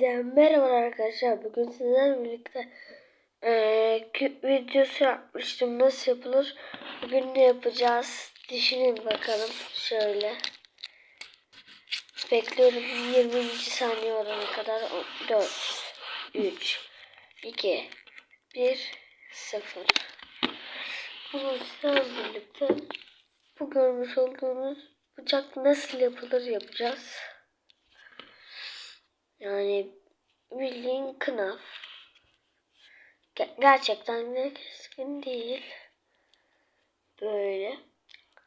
Hepinize merhaba arkadaşlar. Bugün sizlerle birlikte eee, küp videosu yapmıştım. Nasıl yapılır? Bugün ne yapacağız? Düşünün bakalım. Şöyle. Bekliyorum 20. saniye olana kadar. 4, 3, 2, 1, 0. Bunu sizlerle birlikte bu görmüş olduğunuz bıçak nasıl yapılır yapacağız. Yani bildiğin kınaf. Ge- gerçekten de keskin değil. Böyle.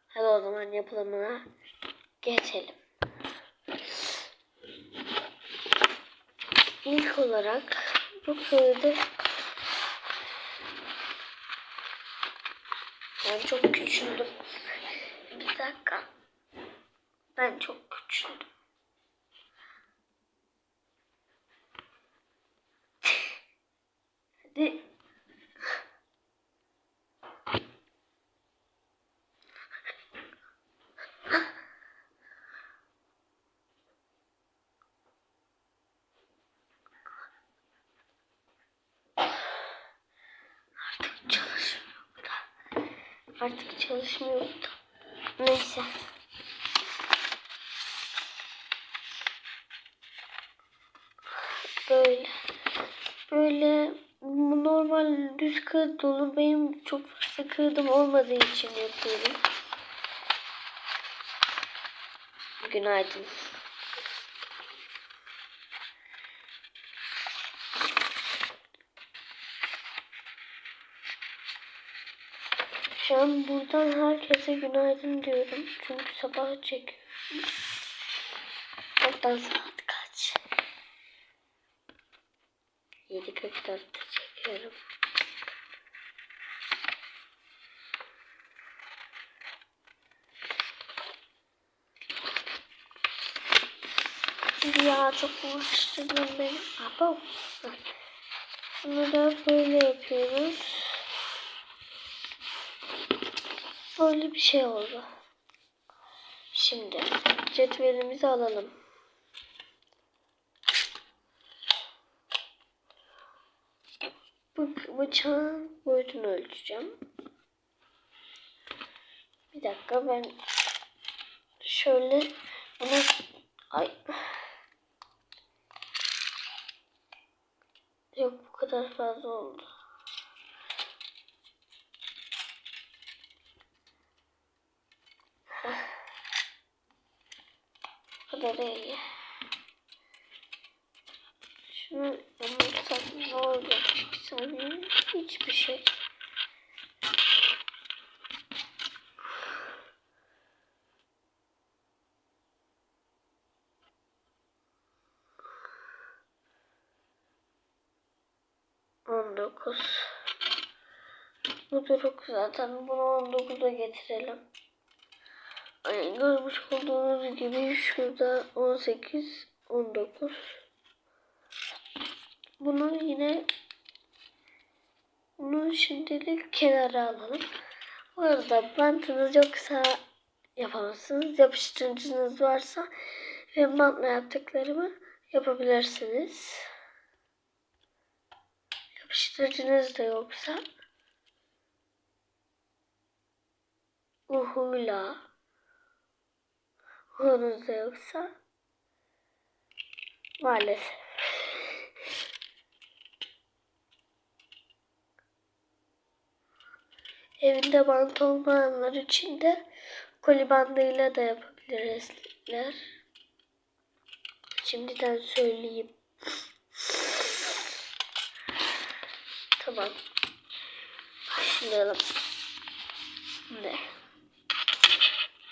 Hadi o zaman yapılımına geçelim. İlk olarak bu kağıdı ben çok küçüldüm. Bir dakika. Ben çok küçüldüm. Hadi. Artık çalışmıyor bu da. Artık çalışmıyor bu da. Neyse. Böyle. Böyle normal düz kağıt dolu. Benim çok fazla kağıdım olmadığı için yapıyorum. Günaydın. Şu an buradan herkese günaydın diyorum. Çünkü sabah çekiyorum. Oradan saat 7.44'te çekiyorum. Ya çok uğraştırdın beni. Abo. Bunu da böyle yapıyoruz. Böyle bir şey oldu. Şimdi cetvelimizi alalım. Bu bıçağın boyutunu ölçeceğim. Bir dakika ben şöyle bunu ay yok bu kadar fazla oldu. Bu kadar iyi. Şunu yamultsam ne olacak? Bir saniye. Hiçbir şey. On dokuz. Bu duruk zaten. Bunu on dokuza getirelim. Ay, görmüş olduğunuz gibi şurada on sekiz, on dokuz. Bunu yine bunu şimdilik kenara alalım. Bu arada bantınız yoksa yapamazsınız. Yapıştırıcınız varsa ve bantla yaptıklarımı yapabilirsiniz. Yapıştırıcınız da yoksa uhuyla uhunuz da yoksa maalesef Evinde bant olmayanlar için de koli bandıyla da yapabilirler. Şimdiden söyleyeyim. Tamam. Başlayalım. Ne?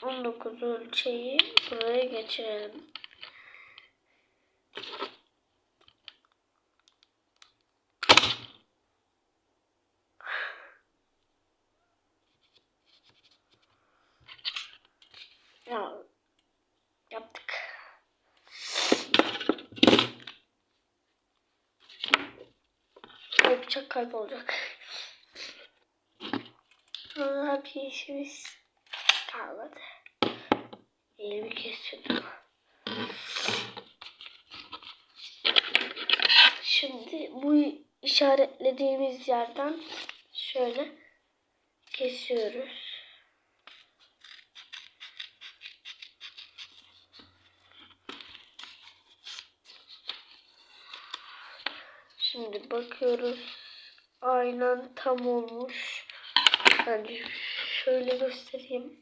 19 ölçeği buraya geçirelim. Ya yaptık. Ay bıçak kaybolacak. Sonra bir işimiz kalmadı. Elimi kesiyordum. Şimdi bu işaretlediğimiz yerden şöyle kesiyoruz. Şimdi bakıyoruz. Aynen tam olmuş. Bence şöyle göstereyim.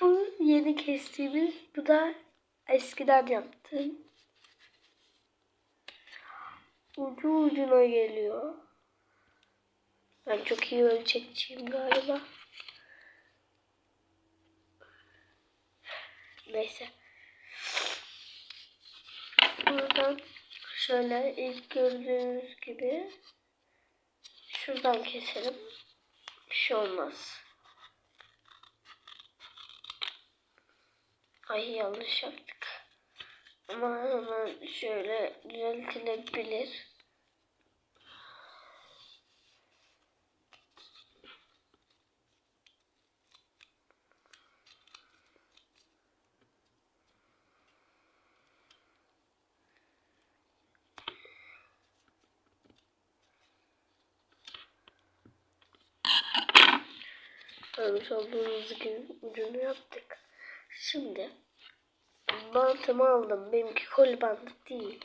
Bu yeni kestiğimiz, bu da eskiden yaptığım. Ucu ucuna geliyor. Ben çok iyi ölçekçiyim galiba. Neyse. Buradan şöyle ilk gördüğünüz gibi şuradan keselim. Bir şey olmaz. Ay yanlış yaptık. Ama hemen şöyle düzeltilebilir. Görmüş olduğunuz ucunu yaptık. Şimdi bantımı aldım. Benimki kol bandı değil.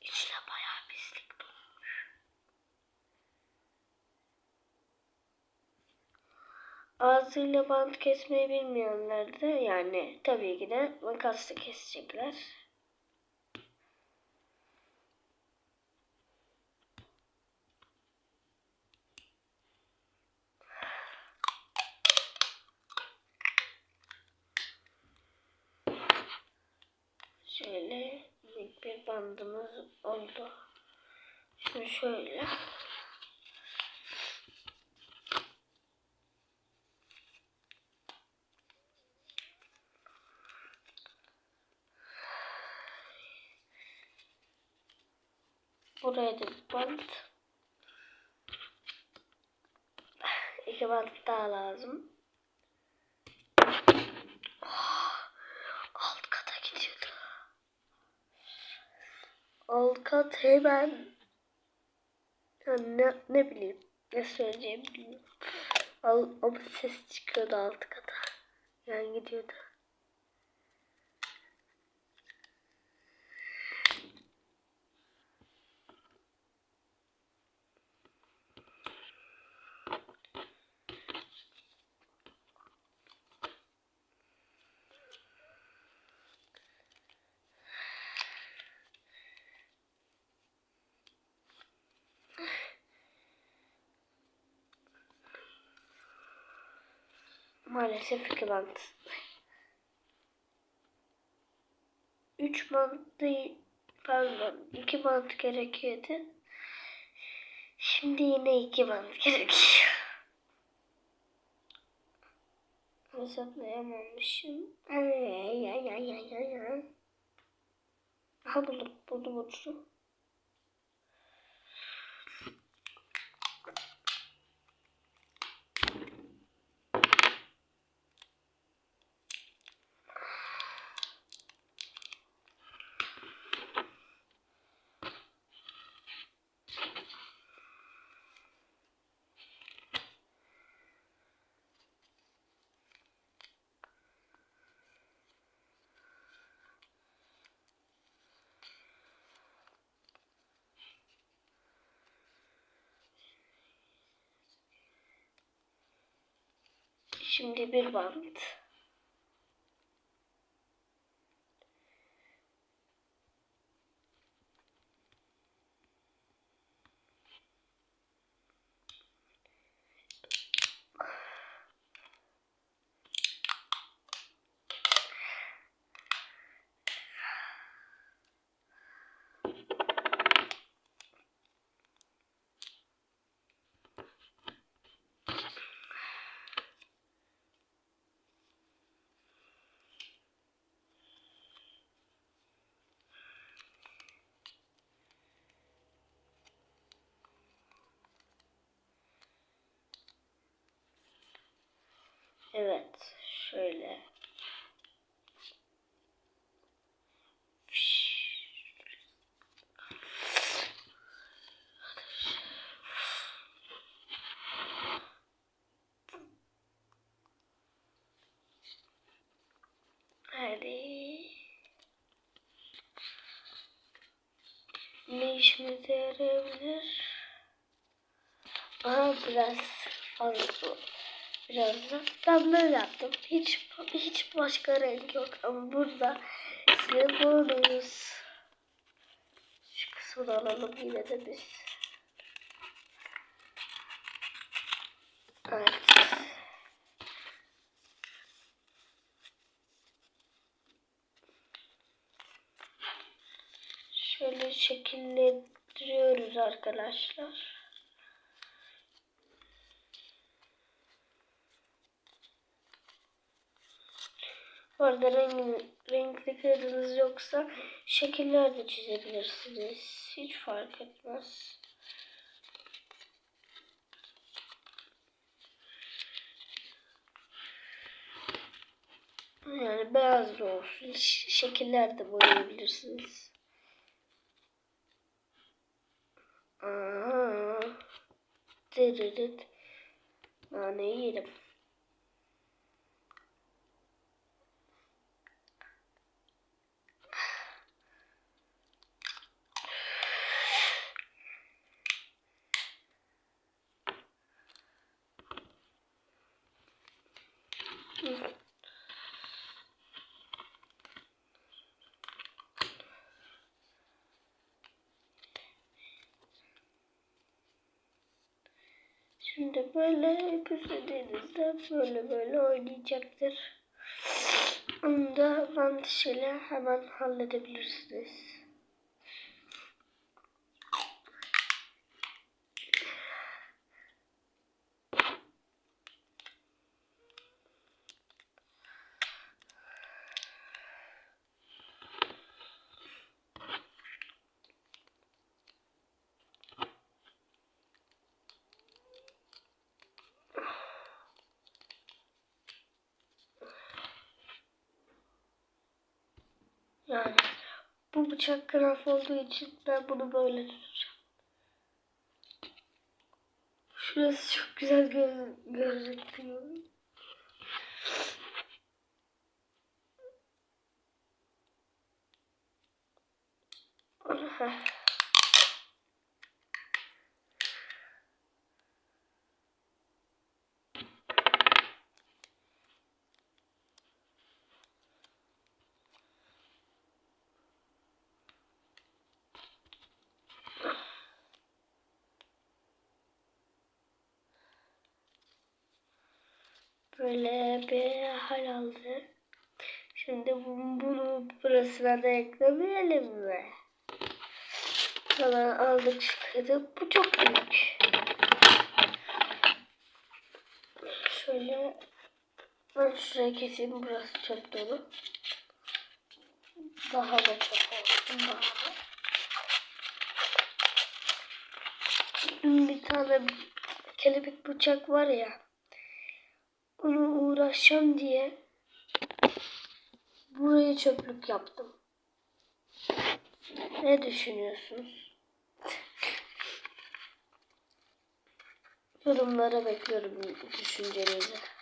İçine bayağı pislik dolmuş. Ağzıyla bant kesmeyi bilmeyenler de yani tabii ki de makasla kesecekler. Şöyle minik bir bandımız oldu. Şimdi şöyle. Buraya da bant. İki bant daha lazım. Alt kata gidiyordu. Alt kat hemen yani ne, ne bileyim ne söyleyeceğimi bilmiyorum. Al, ama ses çıkıyordu alt kata. Yani gidiyordu. Maalesef iki bant. Üç bant değil, pardon iki bant gerekiyordu. Şimdi yine iki bant gerekiyor. Hesaplayamamışım. Ay ay ay ay ay ay. Aha buldum, buldum uçtu. Şimdi bir bant. Evet. Şöyle. Hadi. Ne işimize yarayabilir? Aha biraz fazla. Biraz da. Ben böyle yaptım. Hiç hiç başka renk yok ama burada size bonus. Şu kısmını alalım yine de biz. Evet. Şöyle şekillendiriyoruz arkadaşlar. Orada renk, renkli kağıdınız yoksa şekiller de çizebilirsiniz. Hiç fark etmez. Yani beyaz da olsun. Şekiller de boyayabilirsiniz. Aa, dırırıt. Nane yerim. Şimdi böyle istediğinizde böyle böyle oynayacaktır. Onu da mantık ile hemen halledebilirsiniz. Yani bu bıçak kıraf olduğu için ben bunu böyle tutacağım. Şurası çok güzel göz gözüküyor. Böyle bir hal aldı. Şimdi bu- bunu burasına da eklemeyelim mi? Falan aldık çıkardık. Bu çok büyük. Şöyle ben şuraya keseyim. Burası çok dolu. Daha da çok olsun. Daha da. Bir tane kelebek bıçak var ya. Onu uğraşacağım diye buraya çöplük yaptım. Ne düşünüyorsunuz? Yorumlara bekliyorum düşüncelerinizi.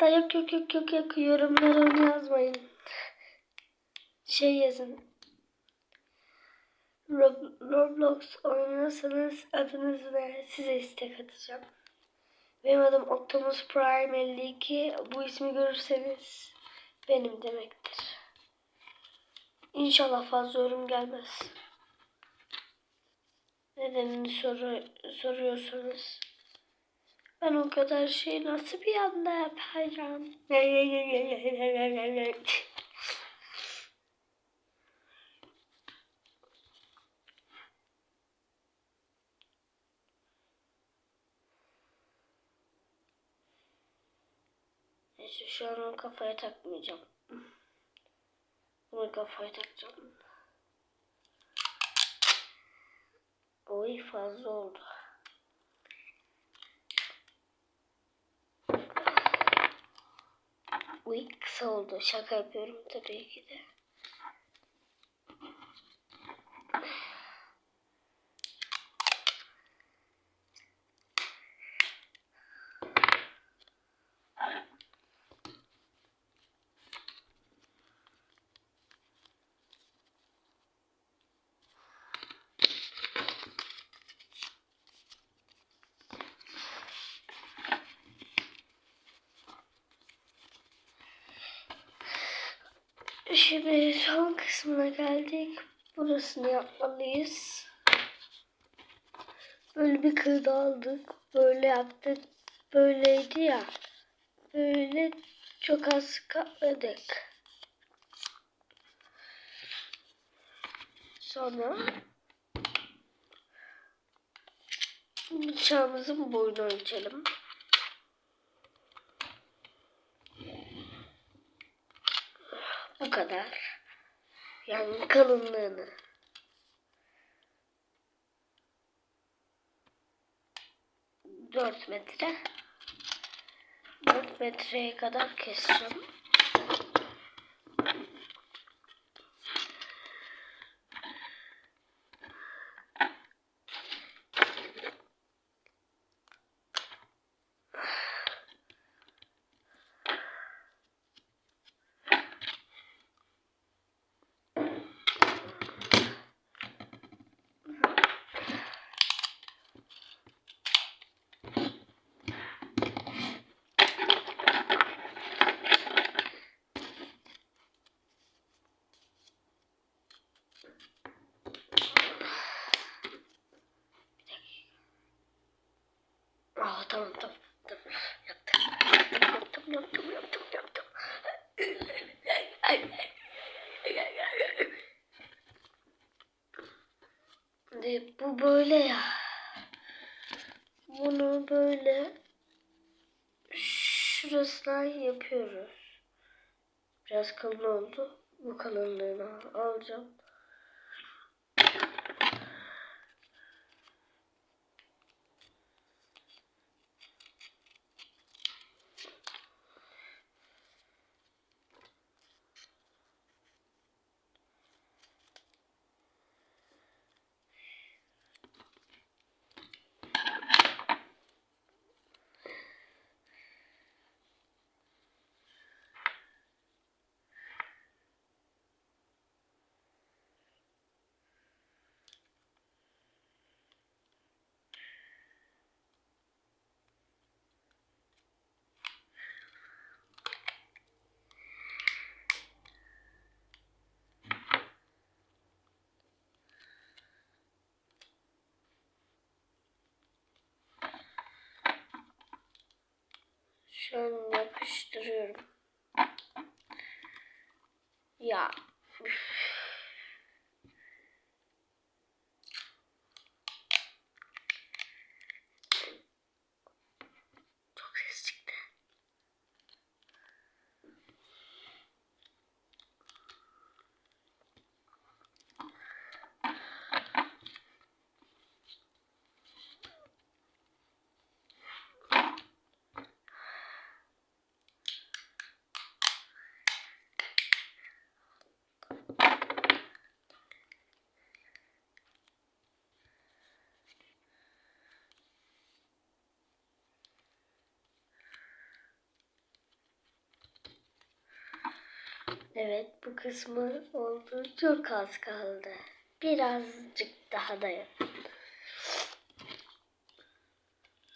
Hatta yok yok yok yok yok yorumlara onu yazmayın. Şey yazın. Rob- Roblox oynuyorsanız adınız ne? Size istek atacağım. Benim adım Optimus Prime 52. Bu ismi görürseniz benim demektir. İnşallah fazla yorum gelmez. Nedenini soru soruyorsanız ben o kadar şey nasıl bir anda yapacağım? Neyse şu an onu kafaya takmayacağım. Bunu kafaya takacağım. Oy fazla oldu. Uy kısa oldu. Şaka yapıyorum tabii ki de. Şimdi son kısmına geldik. Burasını yapmalıyız. Böyle bir kırda aldık. Böyle yaptık. Böyleydi ya. Böyle çok az katladık. Sonra bıçağımızın boyunu ölçelim. Bu kadar. Yani kalınlığını. Dört metre. Dört metreye kadar keseceğim. Aa, tamam tamam. tamam. Yaptım. Yaptım yaptım yaptım yaptım. Şimdi bu böyle ya. Bunu böyle şurasından yapıyoruz. Biraz kalın oldu. Bu kalınlığını alacağım. An yapıştırıyorum. Ya. üf. Çok ses çıktı. Evet bu kısmı oldu. Çok az kaldı. Birazcık daha da.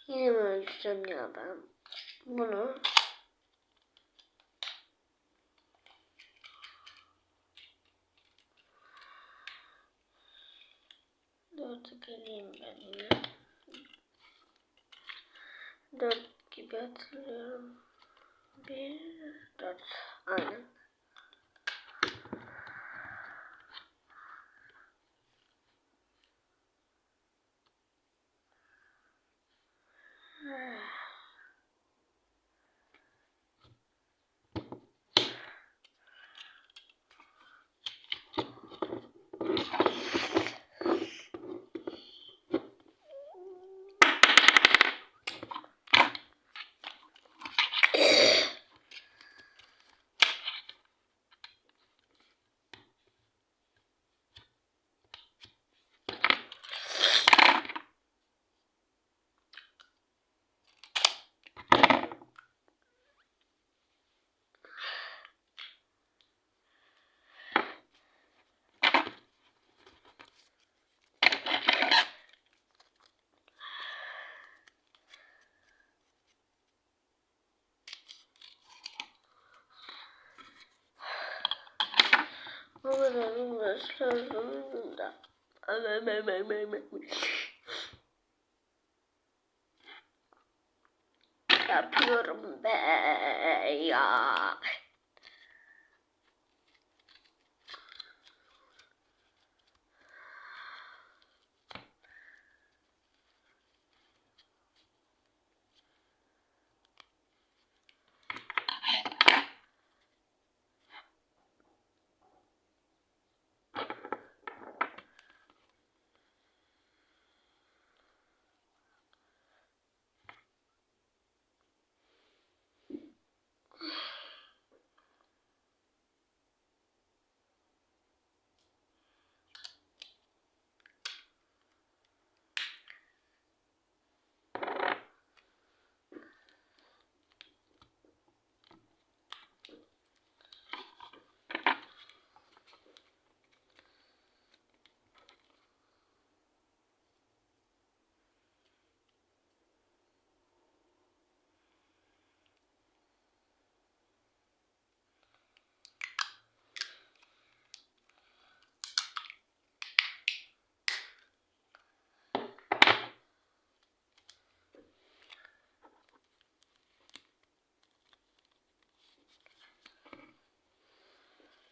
Yine mi ölçeceğim ya ben? Bunu Dörtü geleyim ben yine. Dört gibi hatırlıyorum. Bir, dört. Aynen. Yapıyorum be ya.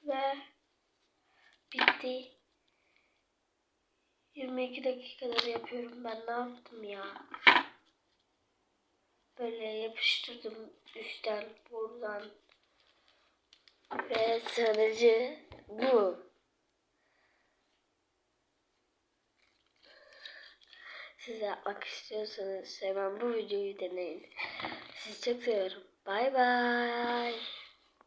Ve bitti. 22 dakikadır yapıyorum ben ne yaptım ya? Böyle yapıştırdım üstten buradan. Ve sadece bu. Siz yapmak istiyorsanız hemen bu videoyu deneyin. Sizi çok seviyorum. Bay bay.